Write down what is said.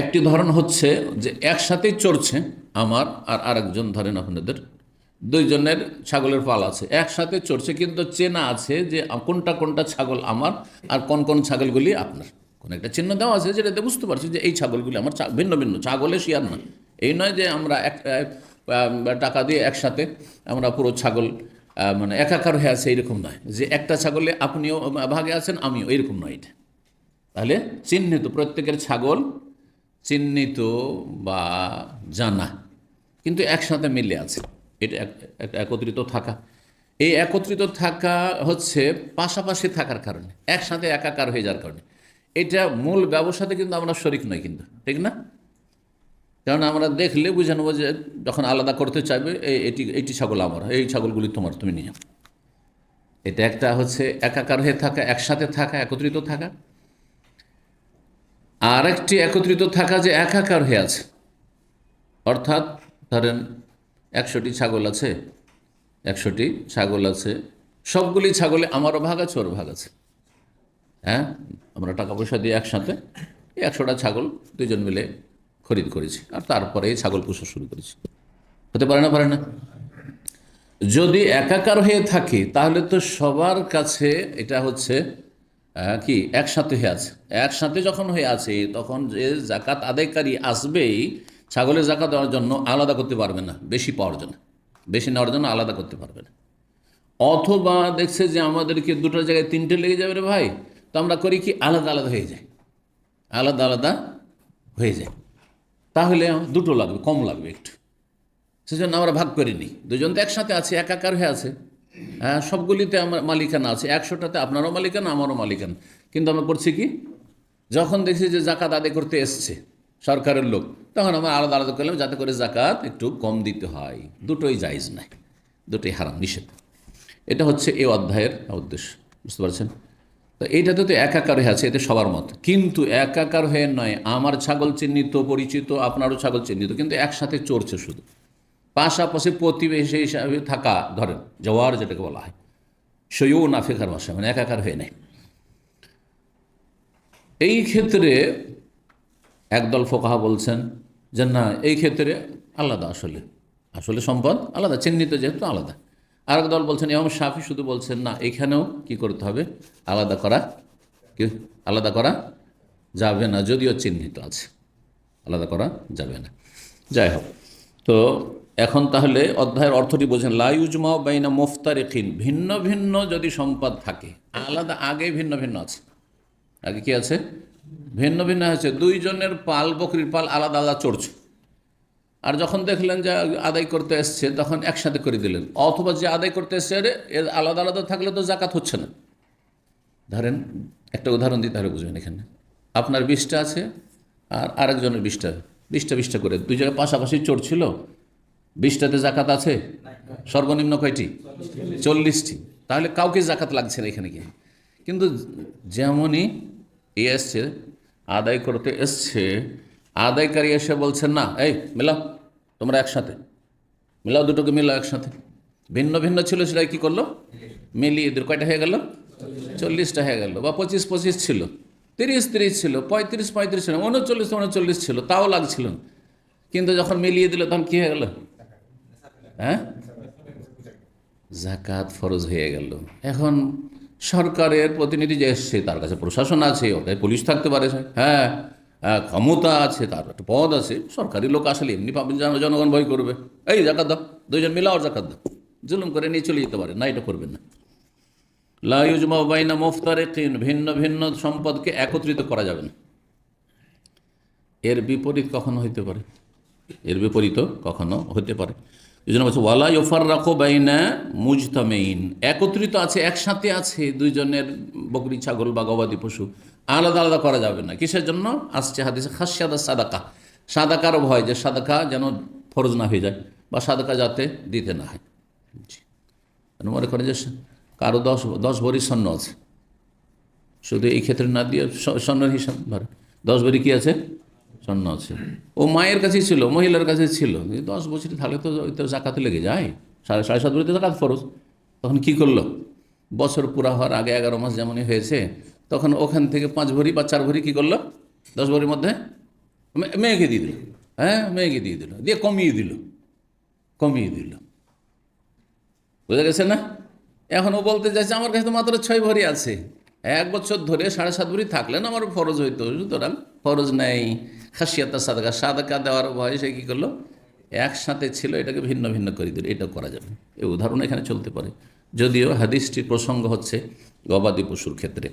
একটি ধরন হচ্ছে যে একসাথেই চড়ছে আমার আর আরেকজন ধরেন আপনাদের দুইজনের ছাগলের পাল আছে। একসাথে চড়ছে কিন্তু চেনা আছে যে কোনটা কোনটা ছাগল আমার আর কোন কোন ছাগলগুলি আপনার। কোন একটা চিহ্ন দেওয়া আছে যেটাতে বুঝতে পারছি যে এই ছাগলগুলি আমার ভিন্ন ভিন্ন, ছাগলে শিয়ার নয়। এই নয় যে আমরা এক টাকা দিয়ে একসাথে আমরা পুরো ছাগল মানে একাকার হয়ে আছে এইরকম নয়। যে একটা ছাগলে আপনিও ভাগে আছেন, আমিও এরকম নয় এটা। তাহলে চিহ্নিত প্রত্যেকের ছাগল চিহ্নিত বা জানা। কিন্তু একসাথে মিলে আছে। এটা এক- এক- একত্রিত থাকা। এই একত্রিত থাকা হচ্ছে পাশাপাশি থাকার কারণে। একসাথে একাকার হয়ে যাওয়ার কারণে। এটা মূল ব্যবসাতে কিন্তু আমরা শরিক নই কিন্তু। ঠিক না? কারণ আমরা দেখলে বুঝে নেব যে যখন আলাদা করতে চাইবে এটি এইটি ছাগল আমার, এই ছাগলগুলি তোমার, তুমি নিয়ে। এটা একটা হচ্ছে একাকার হয়ে থাকা, একসাথে থাকা, একত্রিত থাকা। আর একটি একত্রিত থাকা যে একাকার হয়ে আছে। অর্থাৎ ধরেন, একশোটি ছাগল আছে, একশোটি ছাগল আছে, সবগুলি ছাগলে আমারও ভাগ আছে ওর ভাগ আছে। হ্যাঁ? আমরা টাকা পয়সা দিয়ে একসাথে একশোটা ছাগল দুজন মিলে খরিদ করেছি আর তারপরে এই ছাগল পোষা শুরু করেছি। হতে পারে না পারে না? যদি একাকার হয়ে থাকে, তাহলে তো সবার কাছে এটা হচ্ছে কি, একসাথে হয়ে আছে। একসাথে যখন হয়ে আছে, তখন যে জাকাত আদায়কারী আসবেই, ছাগলের জাকাত দেওয়ার জন্য আলাদা করতে পারবে না, বেশি পাওয়ার জন্য। বেশি নেওয়ার জন্য আলাদা করতে পারবে না। অথবা দেখছে যে আমাদেরকে দুটো জায়গায় তিনটে লেগে যাবে রে ভাই, তো আমরা করি কি, আলাদা আলাদা হয়ে যায়। আলাদা আলাদা হয়ে যায়। তাহলে দুটো লাগবে, কম লাগবে একটু। সেজন্য আমরা ভাগ করে নিই। দুজন তো একসাথে আছে, একাকার হয়ে আছে। সবগুলিতে আমার মালিকানা আছে। একশোটাতে আপনারও মালিকানা, আমারও মালিকানা। কিন্তু আমরা করছি কি? যখন দেখছি যে জাকাত আদায় করতে এসছে সরকারের লোক, তখন আমরা আলাদা আলাদা করলাম, যাতে করে জাকাত একটু কম দিতে হয়। দুটোই জায়জ নাই, দুটোই হারাম, নিষেধ। এটা হচ্ছে এই অধ্যায়ের উদ্দেশ্য, বুঝতে পারছেন? তো এইটাতে তো একাকার হয়ে আছে এতে সবার মত। কিন্তু একাকার হয়ে নয়, আমার ছাগল চিহ্নিত, পরিচিত, আপনারও ছাগল চিহ্নিত, কিন্তু একসাথে চড়ছে শুধু। পাশাপাশি প্রতিবেশী হিসাবে থাকা, ধরেন জওয়ার যেটাকে বলা হয় সইও না ফেকার ভাষা মানে একাকার হয়ে নেয়। এই ক্ষেত্রে একদল ফোকাহা বলছেন যে, না, এই ক্ষেত্রে আলাদা আসলে। আসলে সম্পদ আলাদা, চিহ্নিত যেহেতু আলাদা। আরেক দল বলছেন এবং সাফি শুধু বলছেন, না, এখানেও কি করতে হবে? আলাদা করা কি? আলাদা করা যাবে না, যদিও চিহ্নিত আছে। আলাদা করা যাবে না। যাই হোক, তো এখন তাহলে অধ্যায়ের অর্থটি বোঝেন লাইউজমা বাইনা মোফতারেকিন, ভিন্ন ভিন্ন যদি সম্পদ থাকে, আলাদা আগে ভিন্ন ভিন্ন আছে। আগে কি আছে? ভিন্ন ভিন্ন আছে দুইজনের পাল, বকরির পাল আলাদা আলাদা চড়ছে। আর যখন দেখলেন যে আদায় করতে এসছে, তখন একসাথে করে দিলেন। অথবা যে আদায় করতে এসছে, আরে এর আলাদা আলাদা থাকলে তো জাকাত হচ্ছে না। ধরেন, একটা উদাহরণ দিতে হবে, বুঝবেন এখানে। আপনার বিশটা আছে, আর আরেকজনের বিশটা বিশটা বিশটা করে। দুই জায়গায় পাশাপাশি চড়ছিল বিশটাতে জাকাত আছে? সর্বনিম্ন কয়টি? চল্লিশটি। তাহলে কাউকে জাকাত লাগছে না এখানে গিয়ে। কিন্তু যেমনই এ এসছে আদায় করতে এসছে, আদায়কারী এসে বলছেন, না, এই মেলাও, তোমরা একসাথে। মিলাও দুটোকে মিলাও একসাথে। ভিন্ন ভিন্ন ছিল সেটা কী করল? মিলিয়ে এদের কয়টা হয়ে গেল? চল্লিশটা হয়ে গেল। বা পঁচিশ পঁচিশ ছিল, তিরিশ তিরিশ ছিল, পঁয়ত্রিশ পঁয়ত্রিশ ছিল, উনচল্লিশ উনচল্লিশ ছিল, তাও লাগছিল। কিন্তু যখন মিলিয়ে দিল, তখন কী হয়ে গেল? হ্যাঁ? জাকাত ফরজ হয়ে গেল। এখন সরকারের প্রতিনিধি যে এসছে, তার কাছে প্রশাসন আছে ওটাই পুলিশ থাকতে পারে হ্যাঁ। ক্ষমতা আছে, তার একটা পদ আছে। সরকারি লোক আসলে এমনি পাবেন জন- জনগণ ভয় করবে। এই জাকাত দাও, দুইজন মিলাও জাকাত দাও। জুলুম করে নিয়ে চলে যেতে পারে, না, এটা করবেন না। লাইজমা বাইনা মুফতারেকিন, ভিন্ন ভিন্ন সম্পদকে একত্রিত করা যাবে না। এর বিপরীত কখনো হইতে পারে? এর বিপরীত কখনো হতে পারে? এই জন্য বলছে, ওয়ালা ইফার রাখো বাইনা মুজতামেইন একত্রিত আছে, একসাথে আছে দুইজনের বকরি, ছাগল বা গবাদি পশু। আলাদা আলাদা করা যাবে না। কিসের জন্য? আসছে হাদিসে, খাসিয়াদা সাদাকা। সাদাকার ভয় যে সাদাকা যেন ফরজ না হয়ে যায় বা সাদাকা যাতে দিতে না হয়। মনে করেন যে কারও দশ দশ ভরি স্বর্ণ আছে। শুধু এই ক্ষেত্রে না দিয়ে স্বর্ণের হিসাব ধরে দশ ভরি কী আছে? স্বর্ণ আছে ও মায়ের কাছেই ছিল, মহিলার কাছে ছিল। দশ বছর থাকলে তো তো জাকাতে লেগে যায়। সাড়ে সাড়ে সাত ভরিতে জাকাত ফরজ। তখন কি করল? বছর পুরা হওয়ার আগে এগারো মাস যেমনই হয়েছে, তখন ওখান থেকে পাঁচ ভরি বা চার ভরি কী করল? দশ ভরির মধ্যে মেয়েকে দিয়ে দিল। হ্যাঁ মেয়েকে দিয়ে দিল। দিয়ে কমিয়ে দিল। কমিয়ে দিল। বুঝা গেছে না? এখন ও বলতে চাইছে, আমার কাছে তো মাত্র ছয় ভরি আছে। এক বছর ধরে সাড়ে সাত ভরি থাকলেন আমার ফরজ হইতো। সুতরাং ফরজ নেই। খাসিয়াতা সাদাকা। সাদাকা দেওয়ার ভয় সে কী করল? একসাথে ছিল, এটাকে ভিন্ন ভিন্ন করে দিল এটা করা যাবে এই উদাহরণ এখানে চলতে পারে। যদিও হাদিসটির প্রসঙ্গ হচ্ছে গবাদি পশুর ক্ষেত্রে।